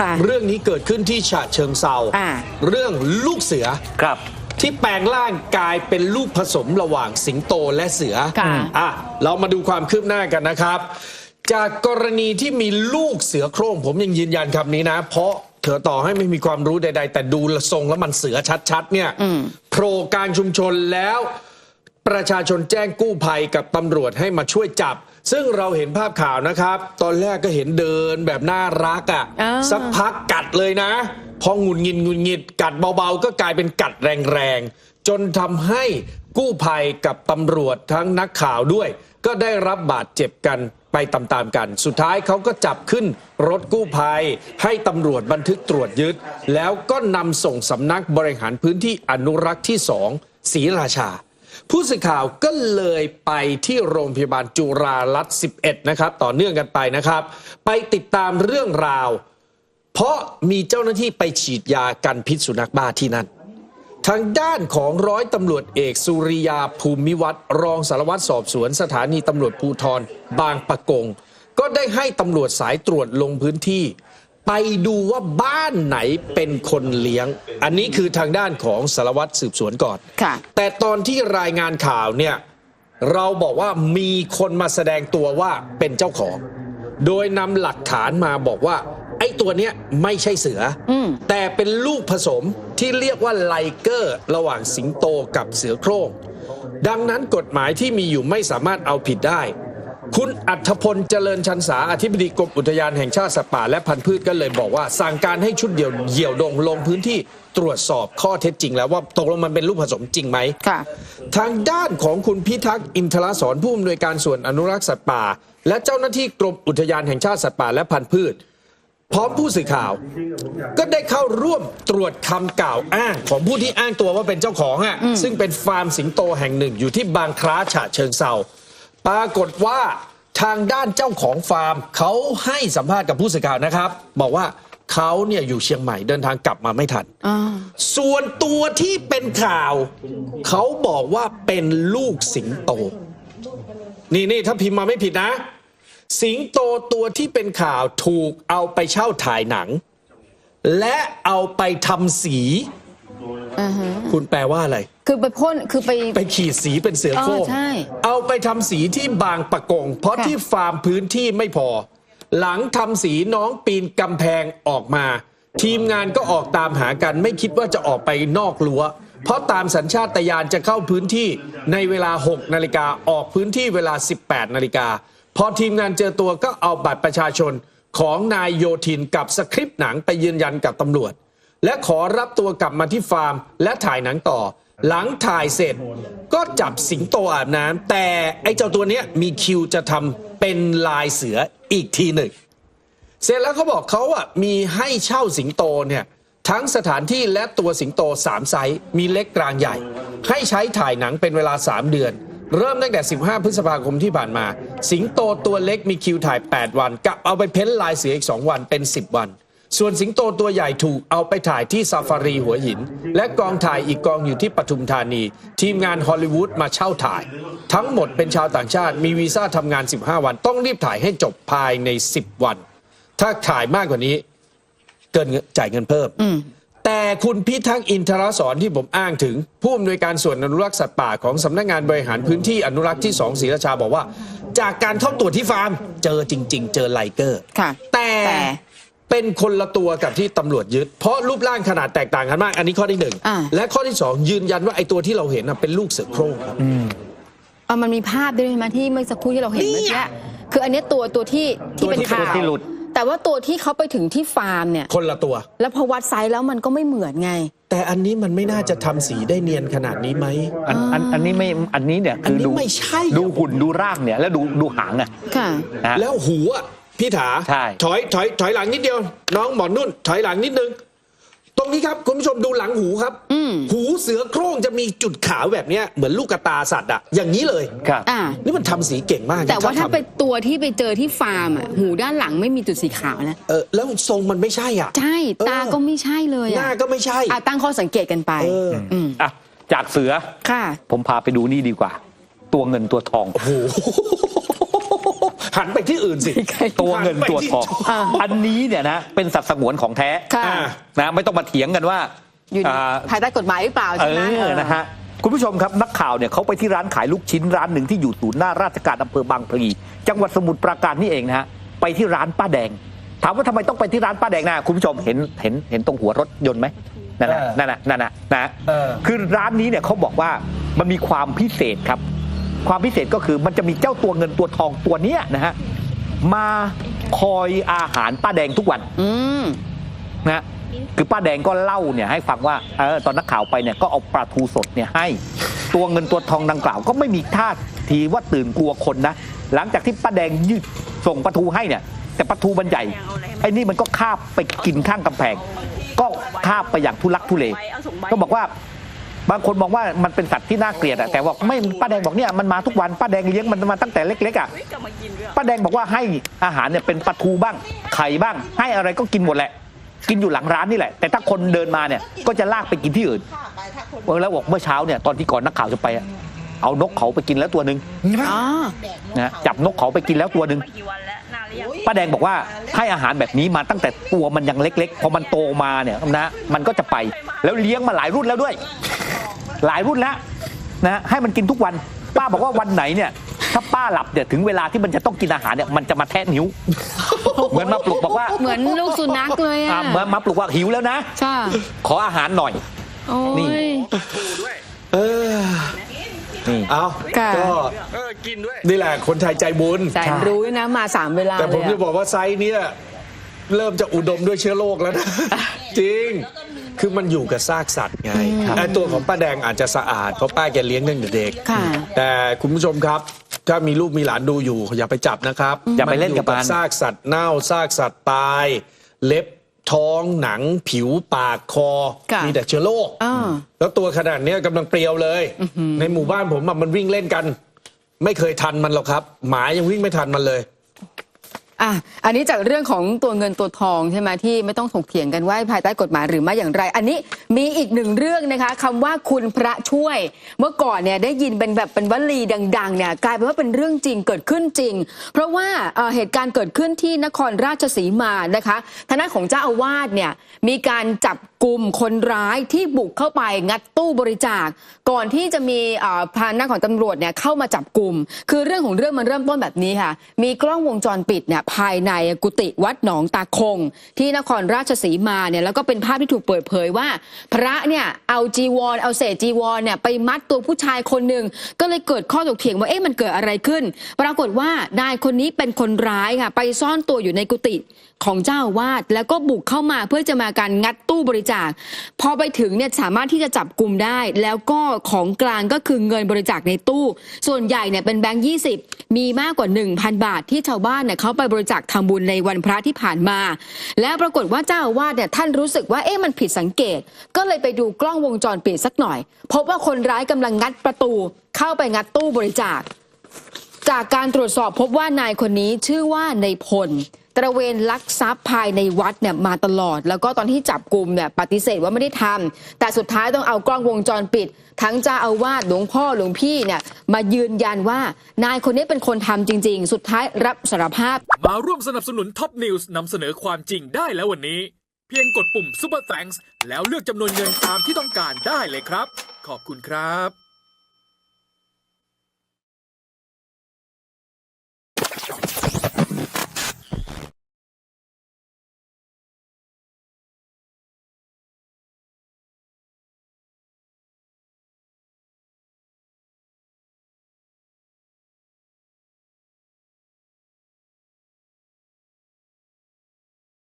ค่ะเรื่องนี้เกิดขึ้นที่ฉะเชิงเซาอ่า เรื่องลูกเสือ ครับ ที่แปลงร่างกายเป็นลูกผสมระหว่างสิงโตและเสือค่ะ อะ เรามาดูความคืบหน้ากันนะครับ จากกรณีที่มีลูกเสือโคร่งผมยังยืนยันคำนี้นะ เพราะเถอต่อให้ไม่มีความรู้ใด ๆ แต่ดูทรงแล้วมันเสือชัด ๆ เนี่ยโผล่กลารชุมชนแล้ว ประชาชนแจ้งกู้ภัยกับตำรวจให้มาช่วยจับ ซึ่งเราเห็นภาพข่าวนะครับ ตอนแรกก็เห็นเดินแบบน่ารักอะ่ะอ่า สักพักกัดเลยนะ พอหงุนงินงุนงิดกัดเบาๆ ก็กลายเป็นกัดแรงๆ จนทำให้กู้ภัยกับตำรวจทั้งนักข่าวด้วย ก็ได้รับบาดเจ็บกันไปตามๆกัน สุดท้ายเขาก็จับขึ้นรถกู้ภัย ให้ตำรวจบันทึกตรวจยึด แล้วก็นำส่งสำนักบริหารพื้นที่อนุรักษ์ที่สองศรีราชา ผู้สื่อข่าวก็เลยไปที่โรงพยาบาลจุฬารัตน์11 นะครับ ต่อเนื่องกันไปนะครับ ไปติดตามเรื่องราว เพราะมีเจ้าหน้าที่ไปฉีดยากันพิษสุนัขบ้าที่นั่นทางด้านของร้อยตำรวจเอกสุริยาภูมิวัตรรองสารวัตรสอบสวนสถานีตำรวจภูธรบางปะกง ก็ได้ให้ตำรวจสายตรวจลงพื้นที่ ไปดูว่าบ้านไหนเป็นคนเลี้ยง อันนี้คือทางด้านของสารวัตรสืบสวนก่อน ค่ะ แต่ตอนที่รายงานข่าวเนี่ย เราบอกว่ามีคนมาแสดงตัวว่าเป็นเจ้าของ โดยนำหลักฐานมาบอกว่า ไอ้ตัวเนี้ยไม่ใช่เสืออม แต่เป็นลูกผสมที่เรียกว่าไลเกอร์ ระหว่างสิงโตกับเสือโคร่งดังนั้นกฎหมายที่มีอยู่ไม่สามารถเอาผิดได้ คุณอัธพลเจริญชันษาอธิบดีกรมอุทยานแห่งชาติสัตว์ป่าและพันธุ์พืชก็เลยบอกว่า สั่งการให้ชุดเดี่ยวเหยี่ยวดงลงพื้นที่ตรวจสอบข้อเท็จจริงแล้วว่าตกลงมันเป็นลูกผสมจริงไหมค่ะทางด้านของคุณพิทักษ์อินทรสอนผู้อำนวยการส่วนอนุรักษ์สัตว์ป่า และเจ้าหน้าที่กรมอุทยานแห่งชาติสัตว์ป่าและพันธุ์พืช พร้อมผู้สื่อข่าว ก็ได้เข้าร่วมตรวจคำกล่าวอ้างของผู้ที่อ้างตัวว่าเป็นเจ้าของอะซึ่งเป็นฟาร์มสิงโตแห่งหนึ่งอยู่ที่บางคล้าฉะเชิงเซา ปรากฏว่าทางด้านเจ้าของฟาร์มเขาให้สัมภาษณ์กับผู้สื่อข่าวนะครับ บอกว่าเขาเนี่ยอยู่เชียงใหม่เดินทางกลับมาไม่ทันอ่าส่วนตัวที่เป็นข่าว เขาบอกว่าเป็นลูกสิงโต นี่นี่ถ้าพิมพ์มาไม่ผิดนะ สิงโตตัวที่เป็นข่าวถูกเอาไปเช่าถ่ายหนัง และเอาไปทำสีอ่าฮะคุณแปลว่าอะไร คือไปพ่นคือไป ไปขีดสีเป็นเสือโคร่งเออใช่ เอาไปทำสีที่บางปะกง เพราะค่ะที่ฟาร์มพื้นที่ไม่พอ หลังทำสีน้องปีนกำแพงออกมา ทีมงานก็ออกตามหากัน ไม่คิดว่าจะออกไปนอกรั้ว เพราะตามสัญชาตญาณจะเข้าพื้นที่ในเวลา 6 นาฬิกาออกพื้นที่เวลา 18 นาฬิกาพอทีมงานเจอตัวก็เอาบัตรประชาชนของนายโยธินกับสคริปต์หนังไปยืนยันกับตำรวจ และขอรับตัวกลับมาที่ฟาร์ม และถ่ายหนังต่อ หลังถ่ายเสร็จก็จับสิงโตอาบน้ำแต่ไอ้เจ้าตัวเนี้ยมีคิวจะทำเป็นลายเสืออีกทีหนึ่ง เสร็จแล้วเขาบอกเขาอะมีให้เช่าสิงโตเนี่ยทั้งสถานที่และตัวสิงโต3ไซส์มีเล็กกลางใหญ่ ให้ใช้ถ่ายหนังเป็นเวลา 3 เดือน เริ่มตั้งแต่ 15 พฤษภาคมที่ผ่านมา สิงโตตัวเล็กมีคิวถ่าย 8 วันกับเอาไปเพ้นลายเสืออีก 2 วันเป็น 10 วัน ส่วนสิงโตตัวใหญ่ถูกเอาไปถ่ายที่ซาฟารีหัวหิน และกองถ่ายอีกกองอยู่ที่ปทุมธานี ทีมงานฮอลลีวูดมาเช่าถ่าย ทั้งหมดเป็นชาวต่างชาติมีวีซ่าทำงาน 15 วัน ต้องรีบถ่ายให้จบภายใน 10 วัน ถ้าถ่ายมากกว่านี้ เกินเงินจ่ายเงินเพิ่มแต่คุณพิทักษ์อินทรสอนที่ผมอ้างถึง ผู้อำนวยการส่วนอนุรักษ์สัตว์ป่าของสำนักงานบริหารพื้นที่อนุรักษ์ที่สองศรีราชาบอกว่า จากการเข้าตรวจที่ฟาร์ม เจอจริง ๆ เจอไลเกอร์ค่ะแต่แต่ เป็นคนละตัวกับที่ตำรวจยึด เพราะรูปร่างขนาดแตกต่างกันมาก อันนี้ข้อที่หนึ่งอ่า และข้อที่สองยืนยันว่าไอ้ตัวที่เราเห็นน่ะเป็นลูกเสือโคร่งครับ เออมันมีภาพด้วยใช่ไหมที่เมื่อสักครู่ที่เราเห็นเมื่อกี้คืออันเนี้ยตัวตัวที่ที่เป็นตัวที่เป็นข่าวที่หลุด แต่ว่าตัวที่เขาไปถึงที่ฟาร์มเนี่ย คนละตัว แล้วพอวัดไซส์แล้วมันก็ไม่เหมือนไง แต่อันนี้มันไม่น่าจะทำสีได้เนียนขนาดนี้ไหม อันอันอันนี้ไม่อันนี้เนี่ยอันคือนี้ดูไม่ใช่ ดูหุ่นดูร่างเนี่ยแล้วดูดูหางอะค่ะ นะฮะ แล้วหูอะ พี่ถาใช่ ถอยถอยถอยหลังนิดเดียว น้องหมอนนุ่น ถอยหลังนิดนึง ตรงนี้ครับคุณผู้ชมดูหลังหูครับ อืมหูเสือโคร่งจะมีจุดขาวแบบเนี้ยเหมือนลูกกระตาสัตว์อะอย่างนี้เลย ครับ อ่า นี่มันทำสีเก่งมากนะแต่ว่าถ้าทำเป็นตัวที่ไปเจอที่ฟาร์มอะหูด้านหลังไม่มีจุดสีขาวนะเออแล้วทรงมันไม่ใช่อะ ใช่เออ ตาก็ไม่ใช่เลยหน้าอะก็ไม่ใช่อะตั้งข้อสังเกตกันไป เอออืมอะ จากเสือค่ะ ผมพาไปดูนี่ดีกว่า ตัวเงินตัวทอง โอ้โห หันไปที่อื่นสิ ตัวเงินตัวทองอ่าอันนี้เนี่ยนะเป็นสัตว์สงวนของแท้ค่ะอ่านะไม่ต้องมาเถียงกันว่าอยู่ในอ่า ภายใต้กฎหมายหรือเปล่าเอใช่ไหมอนะฮะ คุณผู้ชมครับ นักข่าวเนี่ยเขาไปที่ร้านขายลูกชิ้นร้านหนึ่งที่อยู่ศูนย์หน้าราชการอำเภอบางพลีจังหวัดสมุทรปราการนี่เองนะฮะ ไปที่ร้านป้าแดง ถามว่าทำไมต้องไปที่ร้านป้าแดงนะคุณผู้ชมเห็นเห็นเห็นตรงหัวรถยนต์ไหมนั่นน่ะเออนั่นน่ะนั่นน่ะนะเออ คือร้านนี้เนี่ยเขาบอกว่ามันมีความพิเศษครับ ความพิเศษก็คือมันจะมีเจ้าตัวเงินตัวทองตัวเนี้ยนะฮะมาคอยอาหารป้าแดงทุกวันอืมนะฮะคือป้าแดงก็เล่าเนี่ยให้ฟังว่าเออตอนนักข่าวไปเนี่ยก็เอาปลาทูสดเนี่ยให้ตัวเงินตัวทองดังกล่าว ก็ไม่มีท่าทีว่าตื่นกลัวคนนะหลังจากที่ป้าแดงยืดส่งปลาทูให้เนี่ยแต่ปลาทูมันใหญ่ไอ้นี่มันก็คาบไปกินข้างกำแพง ก็คาบไปอย่างทุลักทุเลก็บอกว่า บางคนมองว่ามันเป็นสัตว์ที่น่าเกลียดอะแต่บอกไม่ป้าแดงบอกเนี่ยมันมาทุกวันป้าแดงเลี้ยงมันมาตั้งแต่เล็กๆอะป้าแดงบอกว่าให้อาหารเนี่ยเป็นปลาทูบ้าง ไข่บ้าง ให้อะไรก็กินหมดแหละ กินอยู่หลังร้านนี่แหละ แต่ถ้าคนเดินมาเนี่ยก็จะลากไปกินที่อื่นเออแล้วบอกเมื่อเช้าเนี่ยตอนที่ก่อนนักข่าวจะไปอะเอานกเขาไปกินแล้วตัวหนึ่งอ๋อนะจับนกเขาไปกินแล้วตัวหนึ่งกี่วันแล้วนานหรือยังป้าแดงบอกว่าให้อาหารแบบนี้มาตั้งแต่ตัวมันยังเล็กๆ พอมันโตมาเนี่ยนะมันก็จะไปแล้วเลี้ยงมาหลายรุ่นแล้วด้วย หลายรุ่นแล้วนะให้มันกินทุกวัน ป้าบอกว่าวันไหนเนี่ยถ้าป้าหลับเนี่ยถึงเวลาที่มันจะต้องกินอาหารเนี่ยมันจะมาแทะนิ้ว เหมือนมาปลุกบอกว่าเหมือนลูกสุนัขเลยอะอะมามาปลุกว่าหิวแล้วนะค่ะขออาหารหน่อยโอ้นี่ยเออนี่เอาค่ะก็นี่แหละคนไทยใจบุญแสนรู้ด้วยนะมาสามเวลาแต่ผมเลยจะอะบอกว่าไซส์เนี้ยเริ่มจะอุดมด้วยเชื้อโรคแล้วนะจริง คือมันอยู่กับซากสัตว์ไงไอ้ตัวของป้าแดงอาจจะสะอาดเพราะป้าแกเลี้ยงตั้งแต่เด็กค่ะ แต่คุณผู้ชมครับ ถ้ามีลูกมีหลานดูอยู่อย่าไปจับนะครับอย่าไปเล่นกับมันซากสัตว์เน่าซากสัตว์ตาย เล็บท้องหนังผิวปากคอค่ะมีแต่เชื้อโรคอ่าแล้วตัวขนาดเนี้ยกำลังเปรียวเลย ในหมู่บ้านผมอะมันวิ่งเล่นกัน ไม่เคยทันมันหรอกครับ หมายังวิ่งไม่ทันมันเลย อะอันนี้จากเรื่องของตัวเงินตัวทองใช่ไหมที่ไม่ต้องถกเถียงกันว่าภายใต้กฎหมายหรือไม่อย่างไร อันนี้มีอีกหนึ่งเรื่องนะคะคำว่าคุณพระช่วย เมื่อก่อนเนี่ยได้ยินเป็นแบบเป็นวลีดังๆเนี่ยกลายเป็นว่าเป็นเรื่องจริงเกิดขึ้นจริง เพราะว่าเอ่อเหตุการณ์เกิดขึ้นที่นครราชสีมานะคะทางด้านของเจ้าอาวาสเนี่ยมีการจับกลุ่มคนร้ายที่บุกเข้าไปงัดตู้บริจาค ก่อนที่จะมีเอ่อพาหน้าของตำรวจเนี่ยเข้ามาจับกลุ่มคือเรื่องของเรื่องมันเริ่มต้นแบบนี้ค่ะ มีกล้องวงจรปิดเนี่ยภายในกุฏิวัดหนองตาคง ที่นครราชสีมาเนี่ยแล้วก็เป็นภาพที่ถูกเปิดเผยว่า พระเนี่ยเอาจีวร เอาเศษจีวรเนี่ยไปมัดตัวผู้ชายคนหนึ่งก็เลยเกิดข้อถกเถียงว่าเอ๊ะมันเกิดอะไรขึ้น ปรากฏว่านายคนนี้เป็นคนร้ายค่ะไปซ่อนตัวอยู่ในกุฏิของเจ้าวาสแล้วก็บุกเข้ามาเพื่อจะมาการงัดตู้บริจาค พอไปถึงเนี่ยสามารถที่จะจับกลุ่มได้ แล้วก็ของกลางก็คือเงินบริจาคในตู้ ส่วนใหญ่เนี่ยเป็นแบงค์20 มีมากกว่า 1,000 บาทที่ชาวบ้านเนี่ยเขาไปบริจาคทำบุญในวันพระที่ผ่านมา แล้วปรากฏว่าเจ้าอาวาสเนี่ยท่านรู้สึกว่าเอ๊ะมันผิดสังเกต ก็เลยไปดูกล้องวงจรปิดสักหน่อย พบว่าคนร้ายกำลังงัดประตู เข้าไปงัดตู้บริจาค จากการตรวจสอบพบว่านายคนนี้ชื่อว่านายพล ระเวนลักทรัพย์ภายในวัดเนี่ยมาตลอด แล้วก็ตอนที่จับกลุ่มเนี่ยปฏิเสธว่าไม่ได้ทำแต่สุดท้ายต้องเอากล้องวงจรปิด ทั้งเจ้าอาวาสหลวงพ่อหลวงพี่เนี่ยมายืนยันว่านายคนนี้เป็นคนทำจริง ๆ สุดท้ายรับสารภาพ มาร่วมสนับสนุนท็อปนิวส์นำเสนอความจริงได้แล้ววันนี้ เพียงกดปุ่ม Super Thanks แล้วเลือกจำนวนเงินตามที่ต้องการได้เลยครับ ขอบคุณครับ